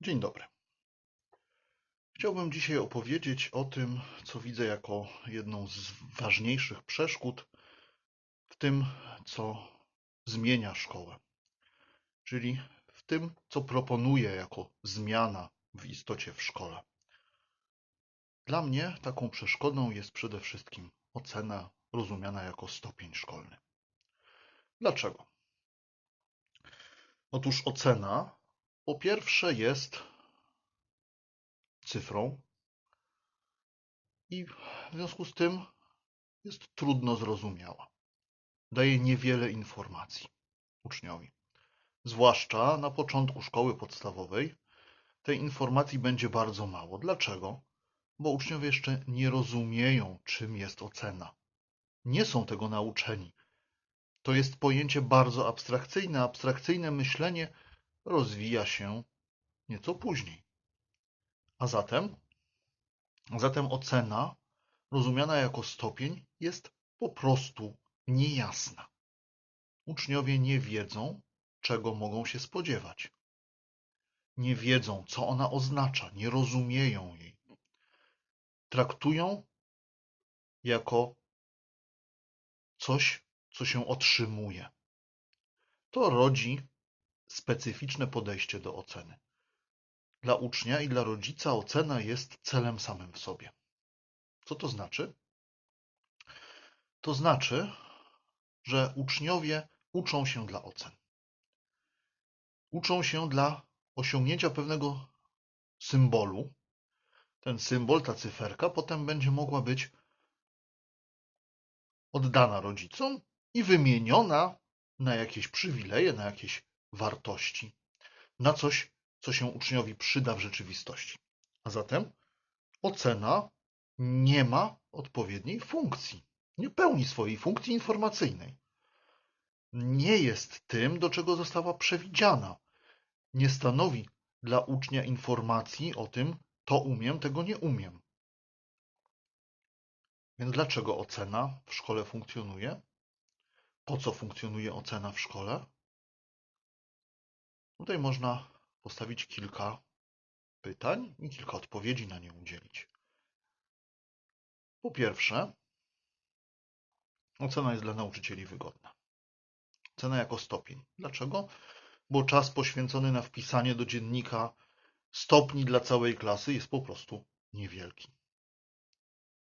Dzień dobry. Chciałbym dzisiaj opowiedzieć o tym, co widzę jako jedną z ważniejszych przeszkód w tym, co zmienia szkołę, czyli w tym, co proponuję jako zmiana w istocie w szkole. Dla mnie taką przeszkodą jest przede wszystkim ocena rozumiana jako stopień szkolny. Dlaczego? Otóż ocena po pierwsze jest cyfrą i w związku z tym jest trudno zrozumiała. Daje niewiele informacji uczniowi. Zwłaszcza na początku szkoły podstawowej tej informacji będzie bardzo mało. Dlaczego? Bo uczniowie jeszcze nie rozumieją, czym jest ocena. Nie są tego nauczeni. To jest pojęcie bardzo abstrakcyjne. Abstrakcyjne myślenie rozwija się nieco później. A zatem, zatem ocena, rozumiana jako stopień, jest po prostu niejasna. Uczniowie nie wiedzą, czego mogą się spodziewać. Nie wiedzą, co ona oznacza, nie rozumieją jej. Traktują jako coś, co się otrzymuje. To rodzi specyficzne podejście do oceny. Dla ucznia i dla rodzica ocena jest celem samym w sobie. Co to znaczy? To znaczy, że uczniowie uczą się dla ocen. Uczą się dla osiągnięcia pewnego symbolu. Ten symbol, ta cyferka, potem będzie mogła być oddana rodzicom i wymieniona na jakieś przywileje, na jakieś wartości, na coś, co się uczniowi przyda w rzeczywistości. A zatem ocena nie ma odpowiedniej funkcji, nie pełni swojej funkcji informacyjnej. Nie jest tym, do czego została przewidziana. Nie stanowi dla ucznia informacji o tym, to umiem, tego nie umiem. Więc dlaczego ocena w szkole funkcjonuje? Po co funkcjonuje ocena w szkole? Tutaj można postawić kilka pytań i kilka odpowiedzi na nie udzielić. Po pierwsze, ocena jest dla nauczycieli wygodna. Cena jako stopień. Dlaczego? Bo czas poświęcony na wpisanie do dziennika stopni dla całej klasy jest po prostu niewielki.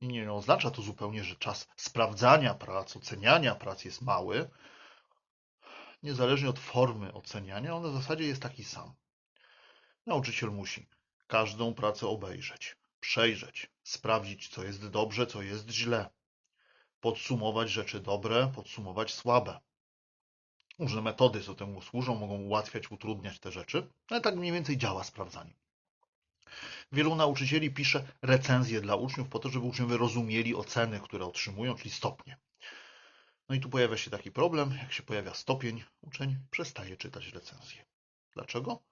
I nie oznacza to zupełnie, że czas sprawdzania prac, oceniania prac jest mały, niezależnie od formy oceniania, on w zasadzie jest taki sam. Nauczyciel musi każdą pracę obejrzeć, przejrzeć, sprawdzić, co jest dobrze, co jest źle, podsumować rzeczy dobre, podsumować słabe. Różne metody co temu służą, mogą ułatwiać, utrudniać te rzeczy, ale tak mniej więcej działa sprawdzanie. Wielu nauczycieli pisze recenzje dla uczniów po to, żeby uczniowie rozumieli oceny, które otrzymują, czyli stopnie. No i tu pojawia się taki problem, jak się pojawia stopień, uczeń przestaje czytać recenzję. Dlaczego?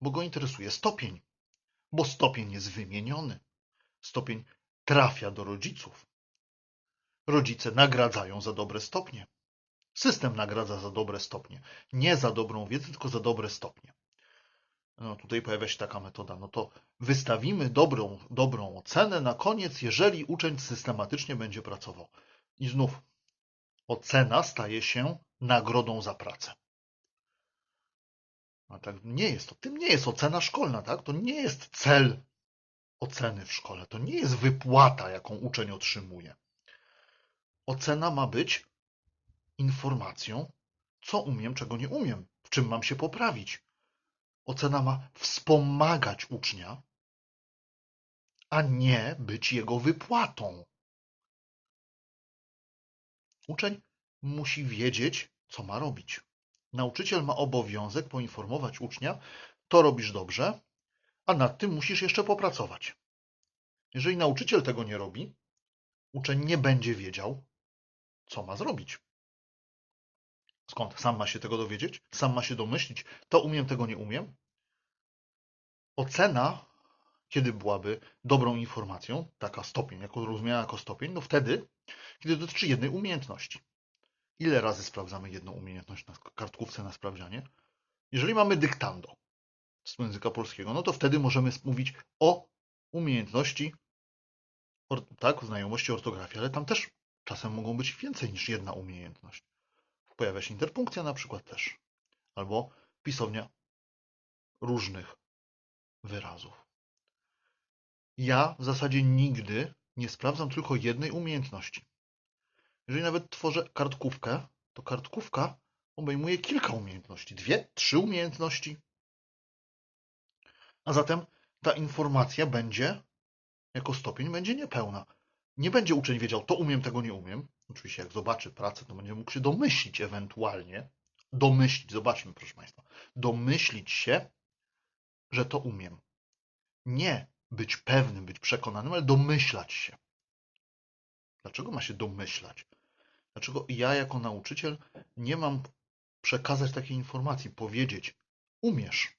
Bo go interesuje stopień, bo stopień jest wymieniony. Stopień trafia do rodziców. Rodzice nagradzają za dobre stopnie. System nagradza za dobre stopnie. Nie za dobrą wiedzę, tylko za dobre stopnie. No tutaj pojawia się taka metoda. No to wystawimy dobrą, dobrą ocenę na koniec, jeżeli uczeń systematycznie będzie pracował. I znów Ocena staje się nagrodą za pracę. A tak nie jest to. Tym nie jest ocena szkolna, tak? To nie jest cel oceny w szkole. To nie jest wypłata, jaką uczeń otrzymuje. Ocena ma być informacją, co umiem, czego nie umiem, w czym mam się poprawić. Ocena ma wspomagać ucznia, a nie być jego wypłatą. Uczeń musi wiedzieć, co ma robić. Nauczyciel ma obowiązek poinformować ucznia, to robisz dobrze, a nad tym musisz jeszcze popracować. Jeżeli nauczyciel tego nie robi, uczeń nie będzie wiedział, co ma zrobić. Skąd? Sam ma się tego dowiedzieć? Sam ma się domyślić, to umiem, tego nie umiem? Ocena, kiedy byłaby dobrą informacją, taka stopień, jako rozumiana jako stopień, no wtedy, kiedy dotyczy jednej umiejętności. Ile razy sprawdzamy jedną umiejętność na kartkówce na sprawdzianie? Jeżeli mamy dyktando, z języka polskiego, no to wtedy możemy mówić o umiejętności, tak, znajomości ortografii, ale tam też czasem mogą być więcej niż jedna umiejętność. Pojawia się interpunkcja na przykład też, albo pisownia różnych wyrazów. Ja w zasadzie nigdy nie sprawdzam tylko jednej umiejętności. Jeżeli nawet tworzę kartkówkę, to kartkówka obejmuje kilka umiejętności, dwie, trzy umiejętności. A zatem ta informacja będzie, jako stopień, będzie niepełna. Nie będzie uczeń wiedział, to umiem, tego nie umiem. Oczywiście, jak zobaczy pracę, to będzie mógł się domyślić ewentualnie. Domyślić, zobaczmy, proszę Państwa. Domyślić się, że to umiem. Nie być pewnym, być przekonanym, ale domyślać się. Dlaczego ma się domyślać? Dlaczego ja jako nauczyciel nie mam przekazać takiej informacji, powiedzieć umiesz.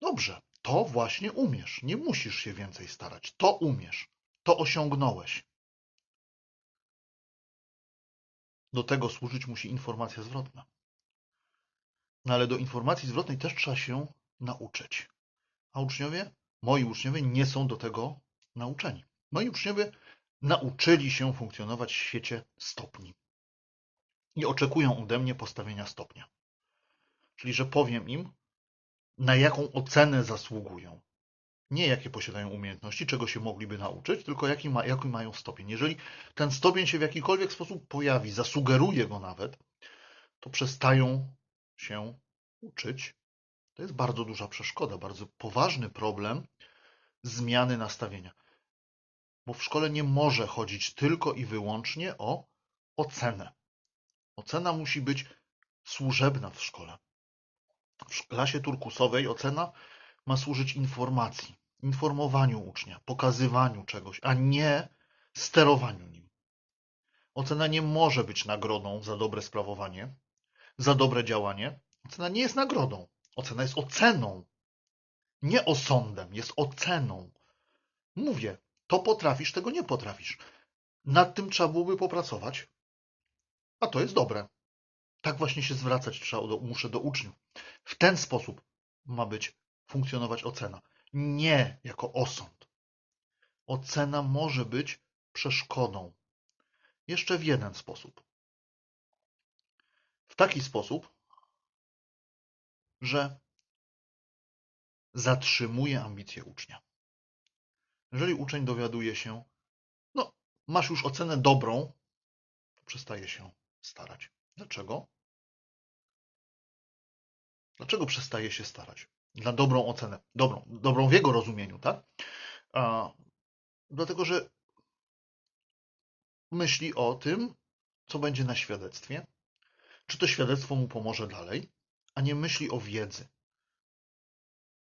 Dobrze, to właśnie umiesz. Nie musisz się więcej starać. To umiesz. To osiągnąłeś. Do tego służyć musi informacja zwrotna. No ale do informacji zwrotnej też trzeba się nauczyć. A uczniowie, moi uczniowie nie są do tego nauczeni. Moi uczniowie nauczyli się funkcjonować w świecie stopni i oczekują ode mnie postawienia stopnia. Czyli, że powiem im, na jaką ocenę zasługują. Nie jakie posiadają umiejętności, czego się mogliby nauczyć, tylko jaki, ma, jaki mają stopień. Jeżeli ten stopień się w jakikolwiek sposób pojawi, zasugeruje go nawet, to przestają się uczyć. To jest bardzo duża przeszkoda, bardzo poważny problem zmiany nastawienia. Bo w szkole nie może chodzić tylko i wyłącznie o ocenę. Ocena musi być służebna w szkole. W klasie turkusowej ocena ma służyć informacji, informowaniu ucznia, pokazywaniu czegoś, a nie sterowaniu nim. Ocena nie może być nagrodą za dobre sprawowanie, za dobre działanie. Ocena nie jest nagrodą. Ocena jest oceną. Nie osądem, jest oceną. Mówię, to potrafisz, tego nie potrafisz. Nad tym trzeba byłoby popracować, a to jest dobre. Tak właśnie się zwracać trzeba do, muszę do uczniów. W ten sposób ma być funkcjonować ocena. Nie jako osąd. Ocena może być przeszkodą. Jeszcze w jeden sposób. W taki sposób, że zatrzymuje ambicje ucznia. Jeżeli uczeń dowiaduje się, no, masz już ocenę dobrą, to przestaje się starać. Dlaczego? Dlaczego przestaje się starać? Dla dobrą ocenę, dobrą, dobrą w jego rozumieniu, tak? A, dlatego, że myśli o tym, co będzie na świadectwie, czy to świadectwo mu pomoże dalej, a nie myśli o wiedzy.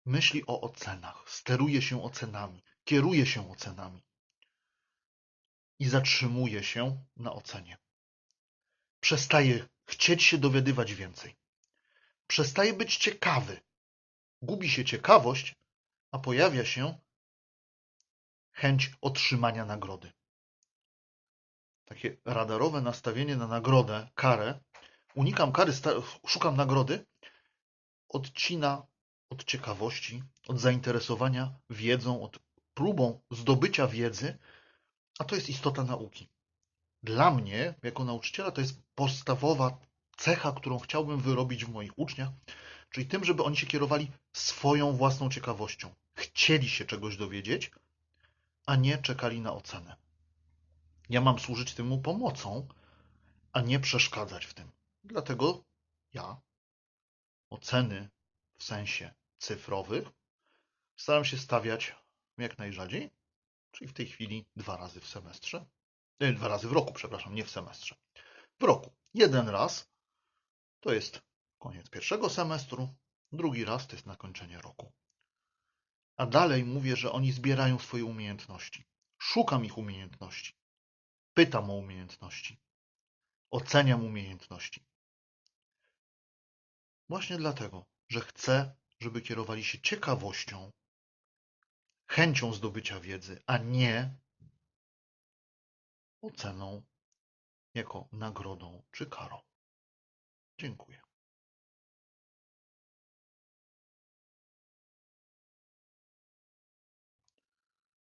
Myśli o ocenach, steruje się ocenami, kieruje się ocenami i zatrzymuje się na ocenie przestaje chcieć się dowiadywać więcej. Przestaje być ciekawy. Gubi się ciekawość, a pojawia się chęć otrzymania nagrody. Takie radarowe nastawienie na nagrodę, karę. Unikam kary, szukam nagrody. Odcina od ciekawości, od zainteresowania wiedzą, od próbą zdobycia wiedzy, a to jest istota nauki dla mnie, jako nauczyciela, to jest podstawowa cecha, którą chciałbym wyrobić w moich uczniach, czyli tym, żeby oni się kierowali swoją własną ciekawością. Chcieli się czegoś dowiedzieć, a nie czekali na ocenę. Ja mam służyć temu pomocą, a nie przeszkadzać w tym. Dlatego ja oceny w sensie cyfrowych staram się stawiać jak najrzadziej, czyli w tej chwili dwa razy w semestrze, E, dwa razy w roku, przepraszam, nie w semestrze. W roku. Jeden raz to jest koniec pierwszego semestru, drugi raz to jest nakończenie roku. A dalej mówię, że oni zbierają swoje umiejętności. Szukam ich umiejętności. Pytam o umiejętności. Oceniam umiejętności. Właśnie dlatego, że chcę, żeby kierowali się ciekawością, chęcią zdobycia wiedzy, a nie oceną jako nagrodą czy karą. Dziękuję.